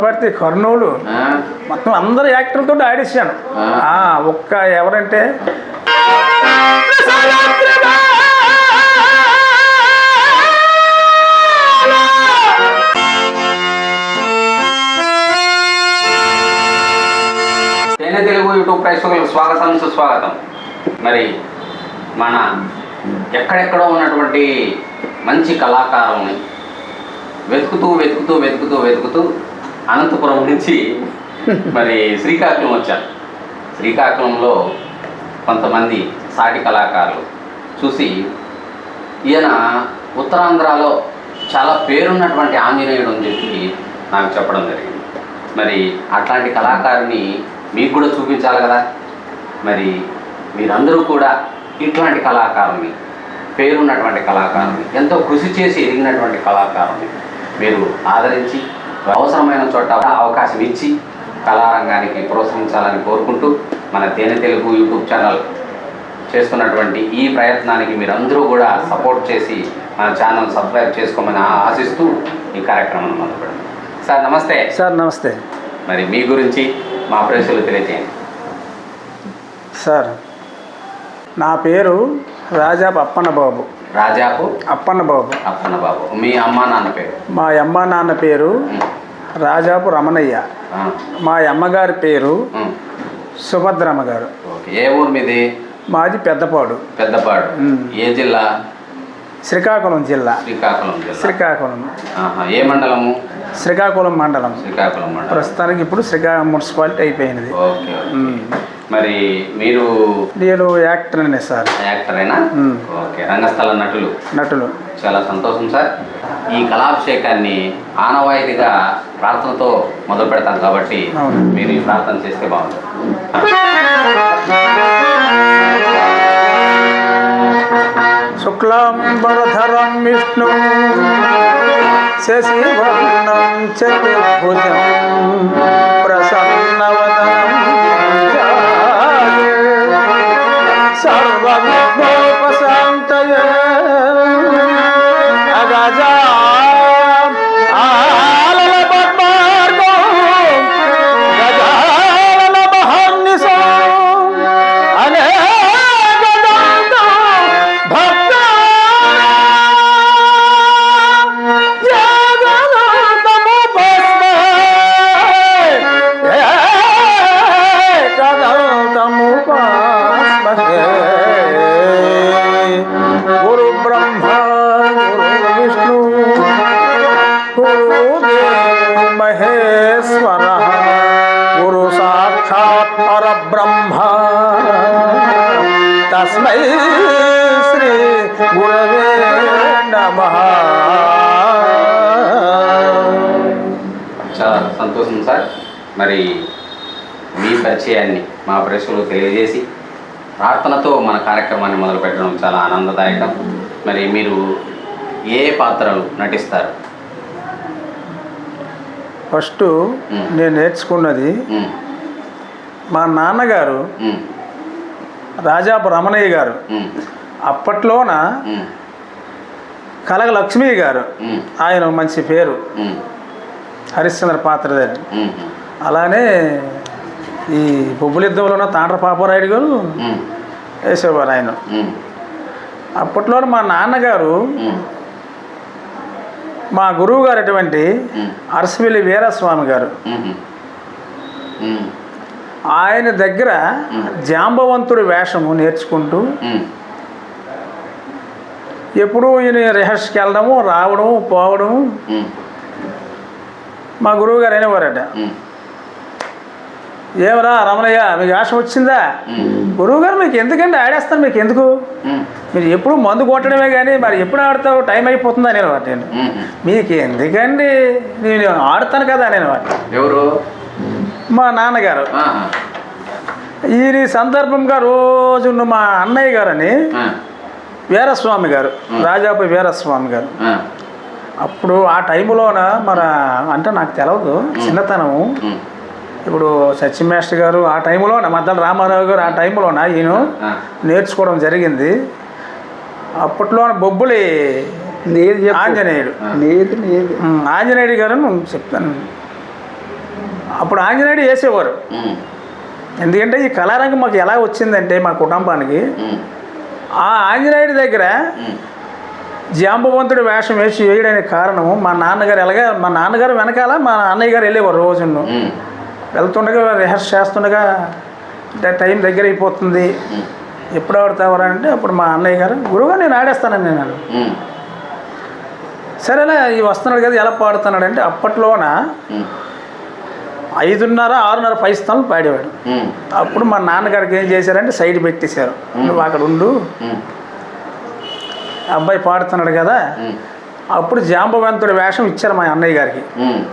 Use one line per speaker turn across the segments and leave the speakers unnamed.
ప్రతి కర్నూలు. మొత్తం అందరు యాక్టర్లతో ఆడిస్తాను ఒక్క ఎవరంటే?
తెలుగు యూట్యూబ్ ప్రేక్షకులకు స్వాగతం సుస్వాగతం. మరి మన ఎక్కడెక్కడో ఉన్నటువంటి మంచి కళాకారుని వెతుకుతూ వెతుకుతూ వెతుకుతూ వెతుకుతూ అనంతపురం నుంచి మరి శ్రీకాకుళం వచ్చారు. శ్రీకాకుళంలో కొంతమంది సాటి కళాకారులు చూసి ఈయన ఉత్తరాంధ్రలో చాలా పేరున్నటువంటి ఆంజనేయుడు అని చెప్పి నాకు చెప్పడం జరిగింది. మరి అట్లాంటి కళాకారుని మీకు కూడా చూపించాలి కదా. మరి మీరందరూ కూడా ఇట్లాంటి కళాకారుని పేరున్నటువంటి కళాకారుని ఎంతో కృషి చేసి ఎదిగినటువంటి కళాకారుని మీరు ఆదరించి అవసరమైన చోట అవకాశం ఇచ్చి కళారంగానికి ప్రోత్సహించాలని కోరుకుంటూ మన తేనె తెలుగు యూట్యూబ్ ఛానల్ చేస్తున్నటువంటి ఈ ప్రయత్నానికి మీరందరూ కూడా సపోర్ట్ చేసి మన ఛానల్ సబ్స్క్రైబ్ చేసుకోమని ఆశిస్తూ ఈ కార్యక్రమం మొదలు పెడదాం సార్ నమస్తే.
సార్ నమస్తే.
మరి మీ గురించి మా ప్రేక్షకులు తెలియజేయండి
సార్ నా పేరు రాజాపు అప్పన్న బాబు
రాజాపు
అప్పన్న బాబు
అప్పన్న బాబు మీ అమ్మ నాన్న పేరు?
మా అమ్మ నాన్న పేరు రాజాపు రమణయ్య. మా అమ్మగారి పేరు సుభద్రమ్మ గారు
ఏ ఊరు మీది?
మాది పెద్దపాడు.
పెద్దపాడు. ఏ జిల్లా?
శ్రీకాకుళం జిల్లా.
శ్రీకాకుళం జిల్లా.
శ్రీకాకుళం.
ఏ మండలము?
శ్రీకాకుళం మండలం.
శ్రీకాకుళం మండలం.
ప్రస్తుతానికి ఇప్పుడు శ్రీకాకుళం మున్సిపాలిటీ అయిపోయినది.
ఓకే. మరి మీరు
నేను యాక్టర్నే సార్.
యాక్టరేనా. ఓకే రంగస్థల నటులు.
నటులు.
చాలా సంతోషం సార్. ఈ కళాభిషేకాన్ని ఆనవాయితీగా ప్రార్థనతో మొదలు పెడతాం కాబట్టి. మీరు ఈ ప్రార్థన చేస్తే బాగుంటుంది.
శుక్లాంబరధరం విష్ణు శశివర్ణం చతుర్భుజం ప్రసన్నవదనం తస్మై శ్రీ గురవే నమ.
చాలా సంతోషం సార్. మరి మీ పరిచయాన్ని మా ప్రేక్షకులకు తెలియజేసి ప్రార్థనతో మన కార్యక్రమాన్ని మొదలు పెట్టడం చాలా ఆనందదాయకం. మరి మీరు ఏ పాత్రలు నటిస్తారు?
ఫస్ట్ నేను నేర్చుకున్నది మా నాన్నగారు రాజాపు రమణయ్య గారు. అప్పట్లోన కలగ లక్ష్మి గారు. ఆయన మంచి పేరు. హరిశ్చంద్ర పాత్రదే
ఉమ్,
అలానే ఈ బొబ్బులిద్దంలో ఉన్న తాండ్ర పాపారాయుడు గారు వేసేవారు ఆయన అప్పట్లో మా నాన్నగారు మా గురువు గారు అటువంటి అరసవెల్లి వీరస్వామి గారు. ఆయన దగ్గర జాంబవంతుడి వేషము నేర్చుకుంటూ ఎప్పుడూ ఈయన రిహర్స్కి వెళ్ళడము రావడము పోవడము. మా గురువు గారు అనేవారట. ఏమరా రమణయ్య మీకు వేషం వచ్చిందా?
ఉమ్,
గురువు గారు మీకు ఎందుకండి ఆడేస్తాను మీకు ఎందుకు? మీరు ఎప్పుడు మందు కొట్టడమే కానీ మరి ఎప్పుడు ఆడతావు టైం అయిపోతుందా? నేను. నేను. మీకు ఎందుకండి? నేను ఆడతాను కదా నేను
ఎవరు?
మా నాన్నగారు. ఈ సందర్భంగా రోజు మా అన్నయ్య గారని
ఆ,
వీరస్వామి గారు రాజాపై వీరస్వామి గారు. అప్పుడు ఆ టైంలోన మన అంటే నాకు తెలవదు చిన్నతనము. ఇప్పుడు సచిన్ మాస్టర్ గారు ఆ టైంలోన మద్దల రామారావు గారు ఆ టైంలోన ఈయన నేర్చుకోవడం జరిగింది. అప్పట్లో బొబ్బులి. ఆంజనేయుడు. ఆంజనేయుడు గారు చెప్తాను. అప్పుడు ఆంజనేయుడు వేసేవారు. ఎందుకంటే ఈ కళారంగం మాకు ఎలా వచ్చిందంటే మా కుటుంబానికి ఆ ఆంజనేయుడి దగ్గర జాంబవంతుడి వేషం వేసి వేయడానికి కారణము మా నాన్నగారు ఎలాగా మా నాన్నగారు వెనకాల మా అన్నయ్య గారు వెళ్ళేవారు రోజును. వెళ్తుండగా రిహర్స్ చేస్తుండగా అంటే టైం దగ్గర అయిపోతుంది. ఎప్పుడు ఆడతావరా అంటే అప్పుడు మా అన్నయ్య గారు గురువుగా నేను ఆడేస్తానని నేను సరేలే ఈ వస్తున్నాడు కదా ఎలా పాడుతున్నాడు అంటే అప్పట్లోన ఐదున్నర ఆరున్నర పై స్థానం పాడేవాడు. అప్పుడు మా నాన్నగారికి ఏం చేశారంటే సైడ్ పెట్టేశారు. నువ్వు అక్కడ ఉండు. అబ్బాయి పాడుతున్నాడు కదా. అప్పుడు జాంబవంతుడి వేషం ఇచ్చారు మా అన్నయ్య గారికి.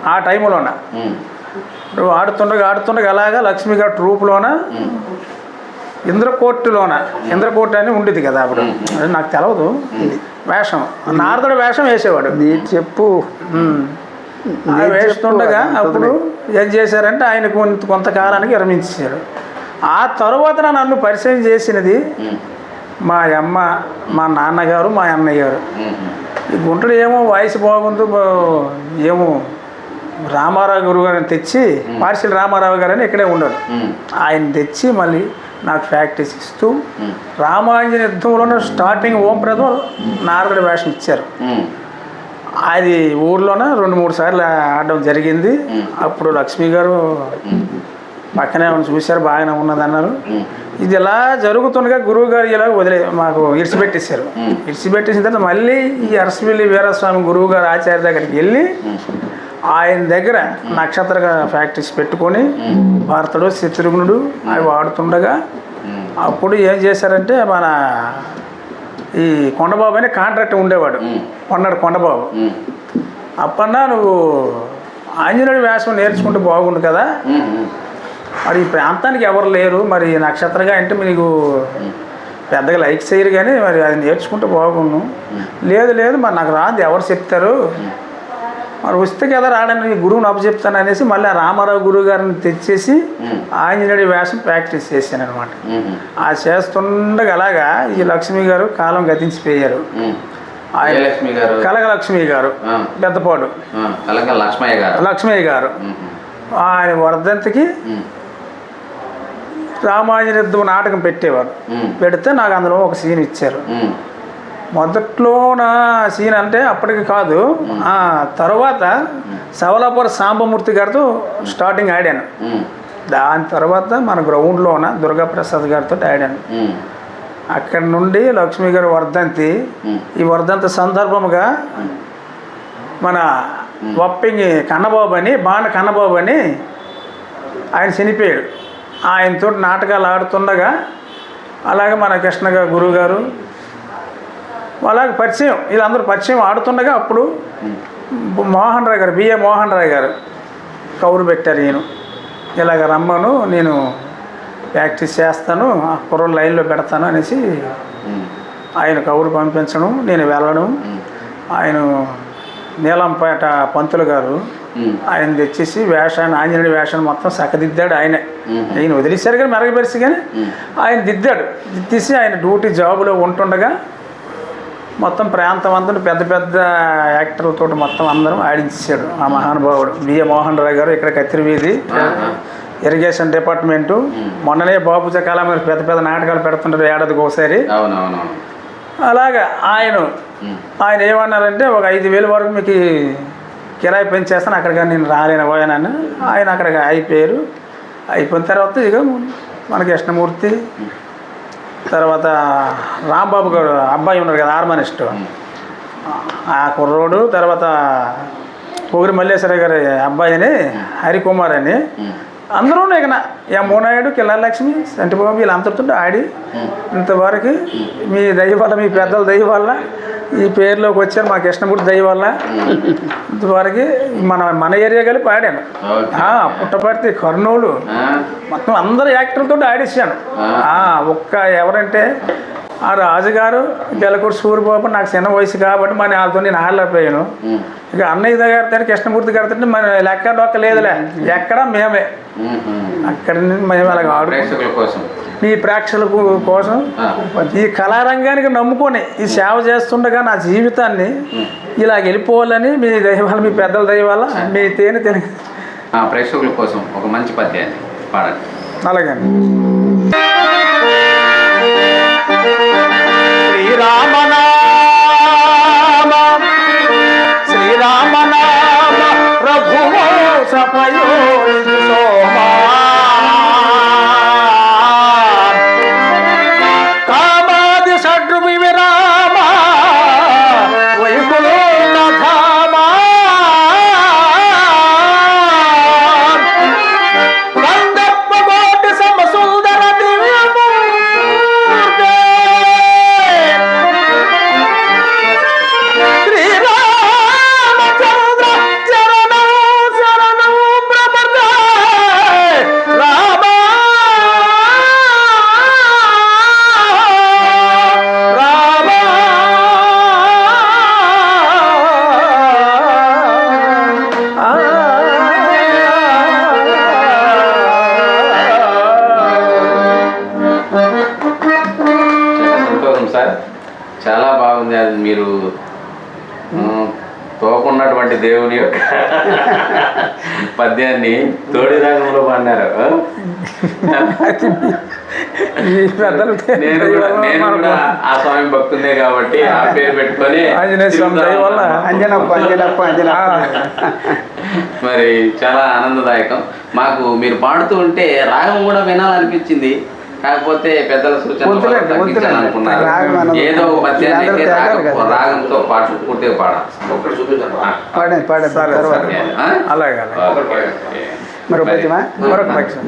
ఆ టైంలోన నువ్వు ఆడుతుండగా ఆడుతుండగా అలాగా లక్ష్మి గారి ట్రూప్లోన ఇంద్రకోర్టులోన ఇంద్రకోర్టు అని ఉండేది కదా అప్పుడు. అది నాకు తెలవదు. వేషం. నారదుడు వేషం వేసేవాడు.
చెప్పు.
వేస్తుండగా అప్పుడు ఏం చేశారంటే ఆయన కొంత కొంతకాలానికి విరమించారు ఆ తరువాత నన్ను పరిచయం చేసినది మా అమ్మ మా నాన్నగారు మా అన్నయ్య గారు ఈ గుంటడు ఏమో వాయిస్ బాగుంది ఏమో రామారావు గురువు గారిని తెచ్చి పార్సిల్ రామారావు గారని ఇక్కడే ఉండరు ఆయన తెచ్చి మళ్ళీ నాకు ప్రాక్టీస్ ఇస్తూ రామాంజన యుద్ధంలోనే స్టార్టింగ్ ఓం ప్రథం నారదుడి వేషం ఇచ్చారు. అది ఊర్లోనే రెండు మూడు సార్లు ఆడడం జరిగింది. అప్పుడు లక్ష్మి గారు పక్కనే చూశారు బాగానే ఉన్నది అన్నారు. ఇది ఇలా జరుగుతుండగా గురువు గారు ఇలా వదిలే మాకు ఇడిచిపెట్టేశారు.
మ్.
ఇడిచిపెట్టేసిన తర్వాత మళ్ళీ ఈ అరసవెల్లి వీరస్వామి గురువు గారు ఆచార్య దగ్గరికి వెళ్ళి ఆయన దగ్గర నక్షత్రగా ప్రాక్టీస్ పెట్టుకొని భరతుడు శత్రుఘ్నుడు అవి వాడుతుండగా అప్పుడు ఏం చేశారంటే మన ఈ కొండబాబు అని కాంట్రాక్ట్ ఉండేవాడు. కొన్నాడు కొండబాబు. అప్పన్నా నువ్వు ఆంజనేయుడి వేషం నేర్చుకుంటే బాగుండు కదా? మరి ఈ ప్రాంతానికి ఎవరు లేరు మరి నక్షత్రగా అంటే మీకు పెద్దగా లైక్ చేయరు కానీ మరి అది నేర్చుకుంటే బాగుండు. లేదు లేదు మరి నాకు రాదు ఎవరు చెప్తారు? మరి వస్తే కదా రాడని గురువుని అప్పచెప్తాను అనేసి మళ్ళీ ఆ రామారావు గురువు గారిని తెచ్చేసి ఆంజనేయుడి వేషం ప్రాక్టీస్ చేశాను అనమాట ఆ చేస్తుండగా అలాగా ఈ లక్ష్మి గారు కాలం గతించిపోయారు. ఆయన-
గారు.
కలగలక్ష్మి గారు
ఆ,
పెద్దపాడు.
లక్ష్మయ్య గారు.
లక్ష్మయ్య గారు. ఆయన వర్ధంతికి రామాయణ నాటకం పెట్టేవారు. పెడితే నాకు అందులో ఒక సీన్ ఇచ్చారు. మొదట్లో నా సీన్ అంటే అప్పటికి కాదు. ఆ తర్వాత సవలాపుర సాంబమూర్తి గారితో స్టార్టింగ్ ఆడాను. దాని తర్వాత మన గ్రౌండ్లోన దుర్గాప్రసాద్ గారితో ఆడాను. అక్కడి నుండి లక్ష్మి గారి వర్ధంతి ఈ వర్ధంతి సందర్భముగా మన వప్పింగి కన్నబాబు అని బాణ కన్నబాబు అని ఆయన చనిపోయాడు. ఆయనతో నాటకాలు ఆడుతుండగా అలాగే మన కృష్ణ గారు గురువు గారు అలాగే పరిచయం వీళ్ళందరూ పరిచయం ఆడుతుండగా అప్పుడు మోహన్ రావు గారు బిఏ మోహన్ రావు గారు కౌరు పెట్టారు ఈయన. ఇలాగ రమ్మను నేను ప్రాక్టీస్ చేస్తాను ఆ కుర్రలు లైన్లో పెడతాను అనేసి ఆయన కౌరు పంపించడం నేను వెళ్ళడం. ఆయన నీలంపేట పంతులు గారు ఆయన తెచ్చేసి వేషాన్ని ఆంజనేయుడి వేషాన్ని మొత్తం సక్కదిద్దాడు ఆయనే. ఆయన వదిలేశారు కానీ మెరగపరిచి కానీ ఆయన దిద్దాడు. దిద్దేసి ఆయన డ్యూటీ జాబులో ఉంటుండగా మొత్తం ప్రాంతం అంతా పెద్ద పెద్ద యాక్టర్లతో మొత్తం అందరం ఆడించాడు ఆ మహానుభావుడు. బిఏ మోహన్ రావు గారు ఇక్కడ కత్తిరి వీధి. Irrigation department. మొన్ననే బాబు చకాల మీరు పెద్ద పెద్ద నాటకాలు పెడుతుంటారు ఏడాదికి ఒకసారి. అలాగా ఆయన. ఆయన ఏమన్నారంటే ఒక ఐదు వేల వరకు మీకు కిరాయి పెంచేస్తాను అక్కడికి నేను రాలేను పోయానని ఆయన అక్కడికి అయిపోయారు. అయిపోయిన తర్వాత ఇక మన కృష్ణమూర్తి తర్వాత రాంబాబు గారు అబ్బాయి ఉన్నారు కదా హార్మోనిస్ట్. ఆ కుర్రోడు తర్వాత పొగిరి మల్లేశ్వర గారి అబ్బాయిని హరికుమార్ అని. అందరూ ఇక యమ్మోనాయుడు కిల్లాలక్ష్మి సంటిబాబు వీళ్ళంతటితో ఆడి ఇంతవరకు మీ దయ వల్ల మీ పెద్దల దయ వల్ల ఈ పేరులోకి వచ్చారు మా కృష్ణమూర్తి దయ వల్ల ఇంతవరకు మన మన ఏరియా కలిపి పాడాను
ఓకే.
ఆ, పుట్టపర్తి కర్నూలు? మొత్తం అందరు యాక్టర్లతో ఆడిస్తాను. ఒక్క ఎవరంటే ఆ రాజుగారు గెలకూరు సూర్యబాబు నాకు చిన్న వయసు కాబట్టి మన వాళ్ళతో నేను ఆడలేకపోయాను. ఇక అన్నయ్య గారితో కృష్ణమూర్తి గారితో మన లెక్క డొక్క లేదులే. ఎక్కడ మేమే. అక్కడ మేము అలాగ ఆడు
కోసం.
మీ ప్రేక్షకుల కోసం. ఈ కళారంగానికి నమ్ముకొని ఈ సేవ చేస్తుండగా నా జీవితాన్ని ఇలా వెళ్ళిపోవాలని మీ దైవాల మీ పెద్దల దైవాల మీ తేనె
ఆ ప్రేక్షకుల కోసం ఒక మంచి పద్యాన్ని పాడండి.
అలాగే
శ్రీరామనా దేవుని యొక్క పద్యాన్ని తోడి రాగంలో పాడినారు. నేను కూడా నేను కూడా ఆ స్వామి భక్తుందే కాబట్టి ఆ పేరు పెట్టుకొని మరి చాలా ఆనందదాయకం. మాకు మీరు పాడుతూ ఉంటే రాగం కూడా వినాలనిపించింది. కాకపోతే పెద్దల సూచన ఏదో. రాగంతో పాటు పూర్తిగా పాడాలి?
అలాగే.
మరో?
మరొక పక్షం.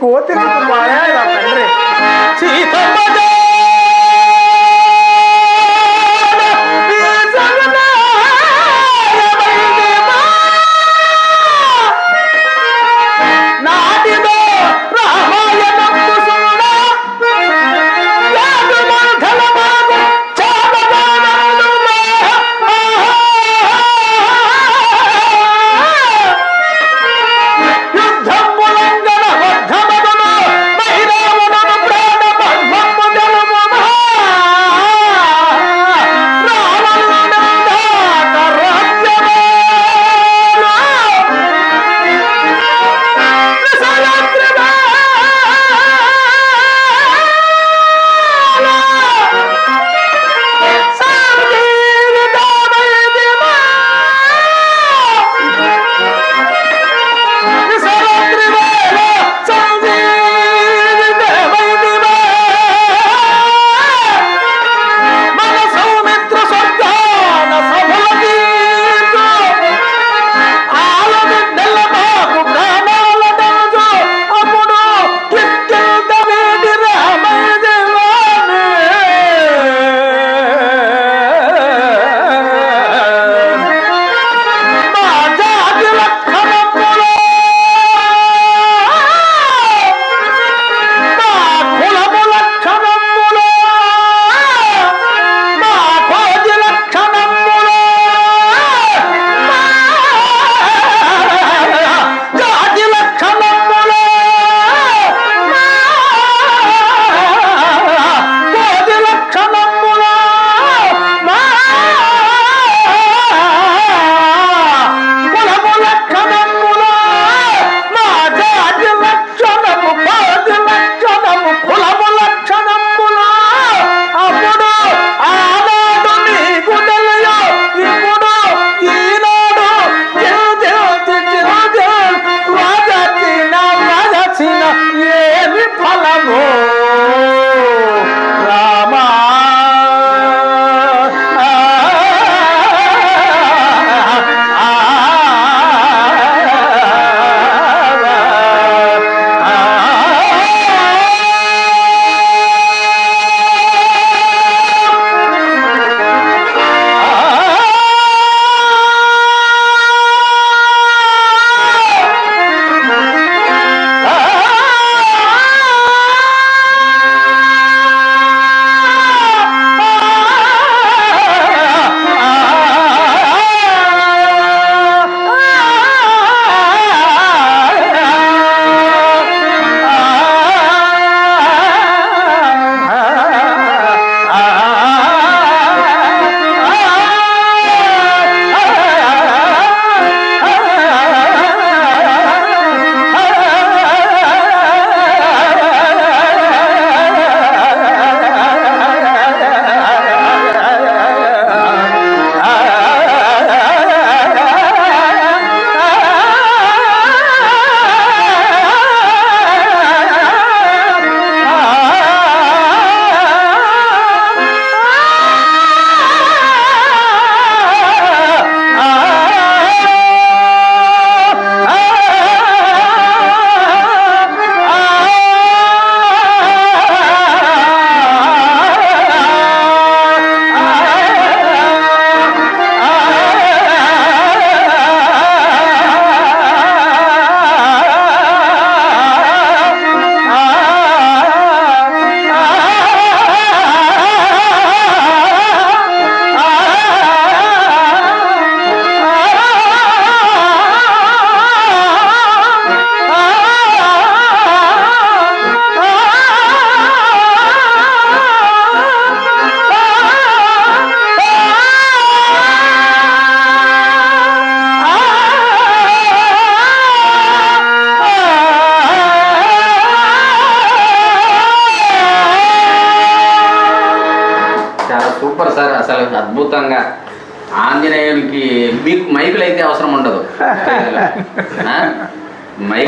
ఈ కోతి మాయా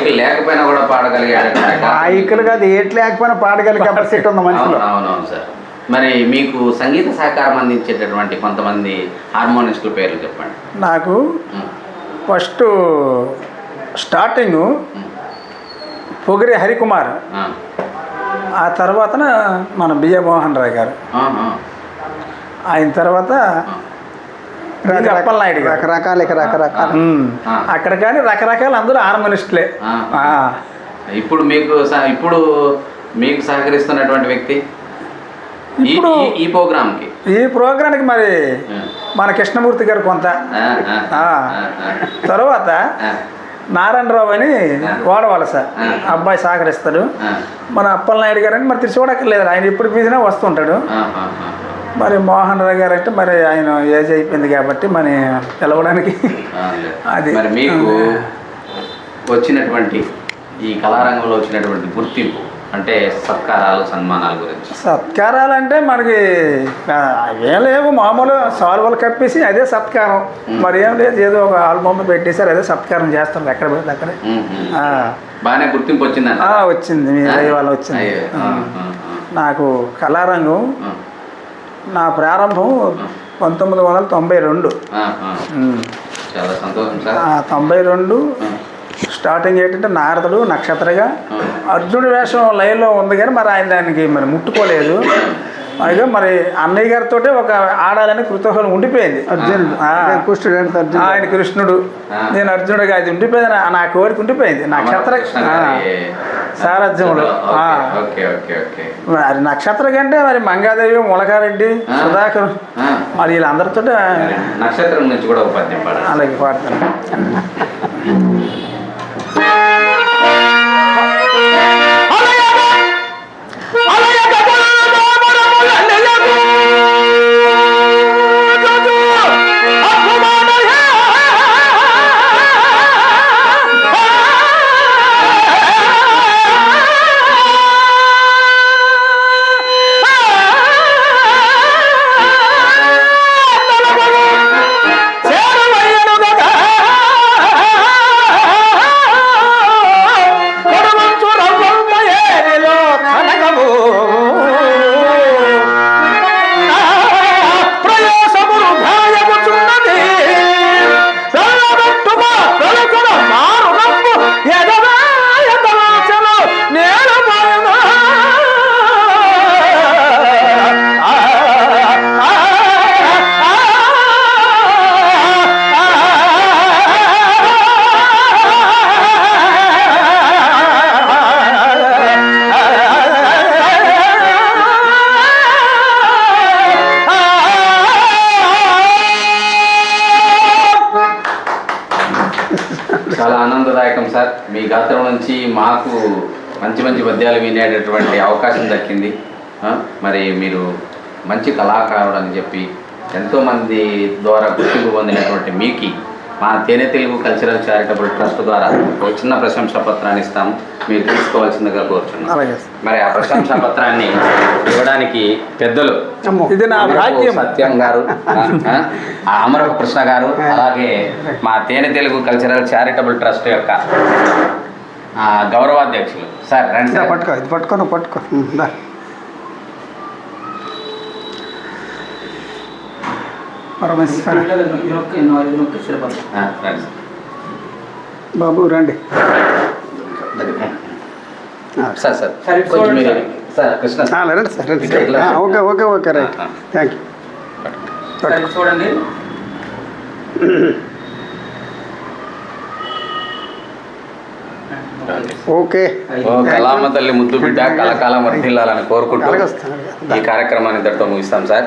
మైకులు లేకపోయినా కూడా పాడగలిగేటటువంటి
మైకులు కాదు ఏట్ లేకపోయినా పాడగలిగే కెపాసిటీ ఉంది మనిషిలో
అవును, అవునవును సార్. మరి మీకు సంగీత సహకారం అందించేటటువంటి కొంతమంది హార్మోనిస్టుల పేర్లు చెప్పండి.
నాకు ఫస్ట్ స్టార్టింగ్ పొగిరి హరికుమార్.
ఆ,
తర్వాత మన బిఏ మోహన్ రాయ్ గారు. ఆయన తర్వాత. అప్పలనాయుడు
రకరకాల రకరకాల.
అక్కడ కానీ రకరకాల అందరూ హార్మోనిస్టులే
ఆ.
ఆ.
ఇప్పుడు మీకు ఇప్పుడు మీకు సహకరిస్తున్నటువంటి వ్యక్తి? ఈ
ఇప్పుడు-
ఈ- ఈ ప్రోగ్రామ్కి.
ఈ ప్రోగ్రాంకి మరి మన కృష్ణమూర్తి గారు కొంత. తర్వాత నారాయణరావు అని
ఆ.
వాడవలస
ఆ.
అబ్బాయి సహకరిస్తాడు. మన అప్పలనాయుడు గారు అని మరి తిరిగి చూడక్కర్లేదు. ఆయన ఎప్పుడు పిలిచినా వస్తుంటాడు.
ఆ, ఆ, ఆ.
మరి మోహన్ రావు గారు అంటే మరి ఆయన ఏజ్ అయిపోయింది కాబట్టి మరి పిలవడానికి. అది.
మరి మీకు వచ్చినటువంటి ఈ కళారంగంలో వచ్చినటువంటి గుర్తింపు అంటే సత్కారాలు సన్మానాల గురించి.
సత్కారాలు అంటే మనకి ఏం లేవు. మామూలు సాల్వలు కప్పేసి అదే సత్కారం. మరి ఏం లేదు. ఏదో ఒక ఆల్బమ్ పెట్టేశారు అదే సత్కారం చేస్తారు ఎక్కడ పోతే అక్కడే.
బాగానే గుర్తింపు వచ్చిందంట
ఆ, వచ్చింది. మీ వచ్చింది. నాకు కళారంగం నా ప్రారంభం పంతొమ్మిది వందల తొంభై రెండు. తొంభై రెండు స్టార్టింగ్ ఏంటంటే నారదుడు నక్షత్రగా. అర్జునుడి వేషం లైన్లో ఉంది కానీ మరి ఆయన దానికి మరి ముట్టుకోలేదు. పైగా మరి అన్నయ్య గారితో ఒక ఆడాలని కృతజ్ఞత ఉండిపోయింది.
అర్జునుడు. అర్జునుడు.
ఆయన కృష్ణుడు. నేను అర్జునుడిగా అది ఉండిపోయింది. నా- కోరిక ఉండిపోయింది. నక్షత్ర
ఓకే
మరి నక్షత్ర కంటే మరి మంగాదేవి ములకారెడ్డి. సుధాకర్ మరి వీళ్ళందరితో
నక్షత్రం నుంచి కూడా
అలాగే పాడతాను.
చాలా ఆనందదాయకం సార్. మీ గాత్రం నుంచి మాకు మంచి మంచి పద్యాలు వినేటటువంటి అవకాశం దక్కింది. మరి మీరు మంచి కళాకారుడు అని చెప్పి ఎంతోమంది ద్వారా గుర్తింపు పొందినటువంటి మీకు మా తేనె తెలుగు కల్చరల్ చారిటబుల్ ట్రస్ట్ ద్వారా ఒక చిన్న ప్రశంసా పత్రాన్ని ఇస్తాము. మీరు తీసుకోవాల్సిందిగా కోరుచున్నాం. మరి ఆ ప్రశంసా పత్రాన్ని ఇవ్వడానికి పెద్దలు
ఇది నా
సత్యం గారు అమరపు కృష్ణ గారు అలాగే మా తేనె తెలుగు కల్చరల్ చారిటబుల్ ట్రస్ట్ యొక్క ఆ, గౌరవాధ్యక్షులు. సార్ రండి.
పట్టుకో ఇది పట్టుకో పట్టుకో. పరమేశ్వర. బాబు రండి.
Sir sir. కొంచెం మీరు సార్. కృష్ణ
ఆ,
సార్.
రండి సార్ రండి okay okay okay right. Thank you
చూడండి.
ఓకే.
ఓ కళామ తల్లి ముద్దు బిడ్డ కలకాలం వర్ధిల్లాలని కోరుకుంటూ ఈ కార్యక్రమాన్ని ఇంతటితో ముగిస్తాం sir.